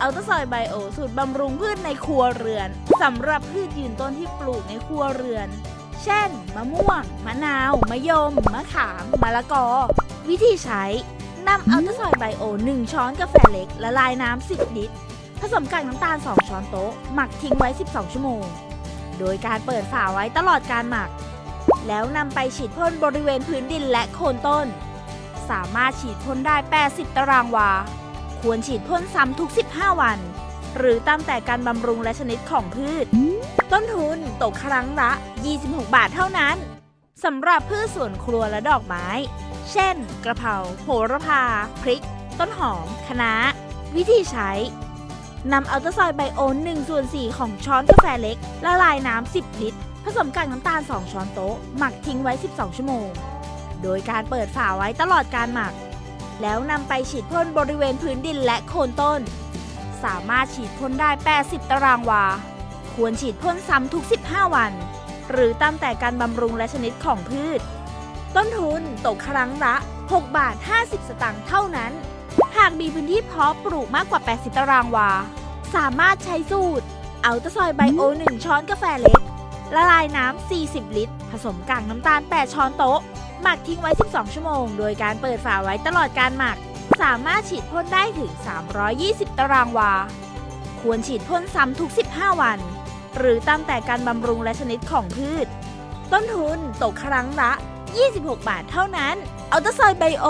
อัลตราซอยไบโอสูตรบำรุงพืชในครัวเรือนสำหรับพืชยืนต้นที่ปลูกในครัวเรือน เช่น มะม่วง มะนาว มะยม มะขาม มะละกอ วิธีใช้นำอัลตราซอยไบโอ 1 ช้อนกาแฟเล็กละลายน้ำ 10 ลิตร ผสมกากน้ำตาล 2 ช้อนโต๊ะ หมักทิ้งไว้ 12 ชั่วโมง โดยการเปิดฝาไว้ตลอดการหมัก แล้วนำไปฉีดพ่นบริเวณพื้นดินและโคนต้น สามารถฉีดพ่นได้ 80 ตารางวา ควรฉีดพ่นซ้ำทุก 15 วัน หรือตามแต่การบำรุงและชนิดของพืช ต้นทุนตกครั้งละ 26 บาทเท่านั้นสำหรับพืชสวนครัวและดอกไม้ เช่น กระเพราโหระพา พริก ต้นหอม คะน้า วิธีใช้นำอัลตราซอยไบโอน1ส่วน4ของช้อนกาแฟเล็ก ละลายน้ำ 10 ลิตร ผสมกากน้ำตาล 2 ช้อนโต๊ะ หมักทิ้งไว้ 12 ชั่วโมง โดยการเปิดฝาไว้ตลอดการหมัก แล้วนำไปฉีดพ่นบริเวณพื้นดินและโคนต้น สามารถฉีดพ่นได้ 80 ตารางวา ควรฉีดพ่นซ้ำทุก 15 วัน หรือตามแต่การบำรุงและชนิดของพืช ต้นทุนตกครั้งละ 6 บาท 50 สตางค์เท่านั้น หากมีพื้นที่เพาะปลูกมากกว่า 80 ตารางวา สามารถใช้สูตร เอัลตราซอยไบโอ 1 ช้อนกาแฟเล็ก ละลายน้ำ40 ลิตร ผสมกากน้ำตาล 8 ช้อนโต๊ะ หมักทิ้งไว้ 12 ชั่วโมง โดยการเปิดฝาไว้ตลอดการหมัก สามารถฉีดพ่นได้ถึง 320 ตารางวา ควรฉีดพ่นซ้ำทุก 15 วัน หรือตามแต่การบำรุงและชนิดของพืช ต้นทุนตกครั้งละ 26 บาทเท่านั้น เอาตะซอยไบโอ